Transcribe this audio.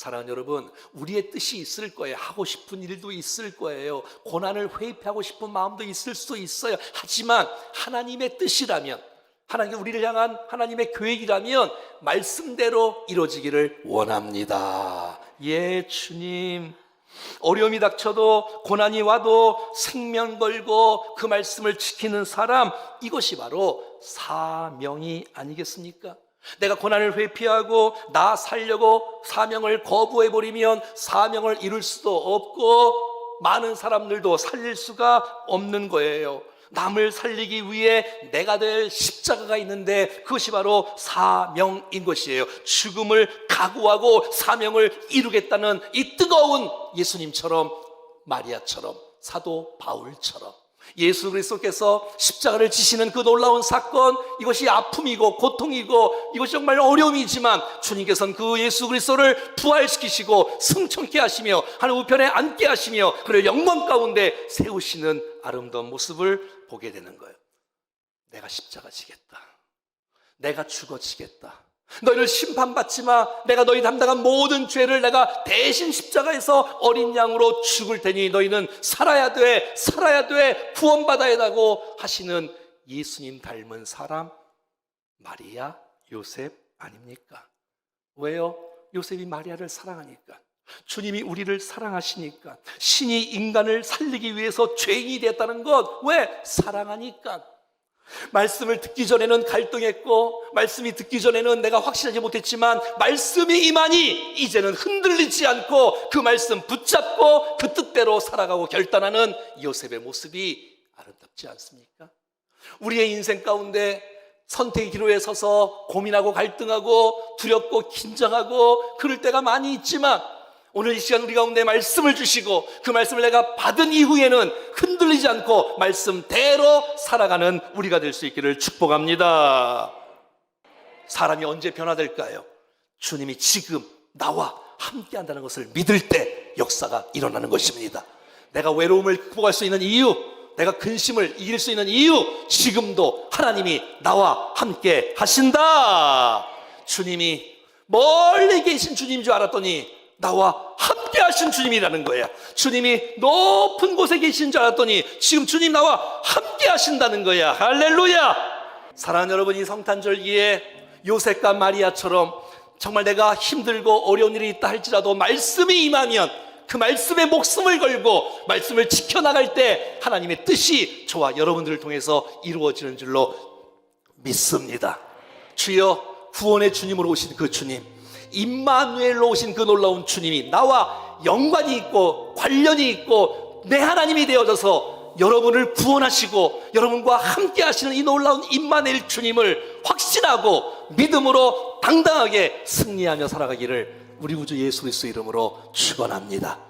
사랑하는 여러분, 우리의 뜻이 있을 거예요. 하고 싶은 일도 있을 거예요. 고난을 회피하고 싶은 마음도 있을 수 있어요. 하지만 하나님의 뜻이라면, 하나님께 우리를 향한 하나님의 계획이라면 말씀대로 이루어지기를 원합니다. 예, 주님. 어려움이 닥쳐도 고난이 와도 생명 걸고 그 말씀을 지키는 사람 이것이 바로 사명이 아니겠습니까? 내가 고난을 회피하고 나 살려고 사명을 거부해 버리면 사명을 이룰 수도 없고 많은 사람들도 살릴 수가 없는 거예요. 남을 살리기 위해 내가 될 십자가가 있는데 그것이 바로 사명인 것이에요. 죽음을 각오하고 사명을 이루겠다는 이 뜨거운 예수님처럼 마리아처럼 사도 바울처럼 예수 그리스도께서 십자가를 지시는 그 놀라운 사건 이것이 아픔이고 고통이고 이것이 정말 어려움이지만 주님께서는 그 예수 그리스도를 부활시키시고 승천케 하시며 하늘 우편에 앉게 하시며 그를 영광 가운데 세우시는 아름다운 모습을 보게 되는 거예요. 내가 십자가 지겠다. 내가 죽어지겠다. 너희를 심판받지 마. 내가 너희 담당한 모든 죄를 내가 대신 십자가에서 어린 양으로 죽을 테니 너희는 살아야 돼. 살아야 돼. 구원받아야 하고 하시는 예수님 닮은 사람 마리아, 요셉 아닙니까? 왜요? 요셉이 마리아를 사랑하니까. 주님이 우리를 사랑하시니까. 신이 인간을 살리기 위해서 죄인이 됐다는 것. 왜? 사랑하니까. 말씀을 듣기 전에는 갈등했고, 말씀이 듣기 전에는 내가 확신하지 못했지만, 말씀이 임하니 이제는 흔들리지 않고 그 말씀 붙잡고 그 뜻대로 살아가고 결단하는 요셉의 모습이 아름답지 않습니까? 우리의 인생 가운데 선택의 기로에 서서 고민하고 갈등하고 두렵고 긴장하고 그럴 때가 많이 있지만 오늘 이 시간 우리 가운데 말씀을 주시고 그 말씀을 내가 받은 이후에는 흔들리지 않고 말씀대로 살아가는 우리가 될 수 있기를 축복합니다. 사람이 언제 변화될까요? 주님이 지금 나와 함께 한다는 것을 믿을 때 역사가 일어나는 것입니다. 내가 외로움을 극복할 수 있는 이유, 내가 근심을 이길 수 있는 이유, 지금도 하나님이 나와 함께 하신다. 주님이 멀리 계신 주님인 줄 알았더니 나와 함께 하신 주님이라는 거야. 주님이 높은 곳에 계신 줄 알았더니 지금 주님 나와 함께 하신다는 거야. 할렐루야! 사랑하는 여러분, 이 성탄절기에 요셉과 마리아처럼 정말 내가 힘들고 어려운 일이 있다 할지라도 말씀이 임하면 그 말씀에 목숨을 걸고 말씀을 지켜나갈 때 하나님의 뜻이 저와 여러분들을 통해서 이루어지는 줄로 믿습니다. 주여 구원의 주님으로 오신 그 주님, 임마누엘로 오신 그 놀라운 주님이 나와 연관이 있고 관련이 있고 내 하나님이 되어져서 여러분을 구원하시고 여러분과 함께 하시는 이 놀라운 임마누엘 주님을 확신하고 믿음으로 당당하게 승리하며 살아가기를 우리 구주 예수 그리스도 이름으로 축원합니다.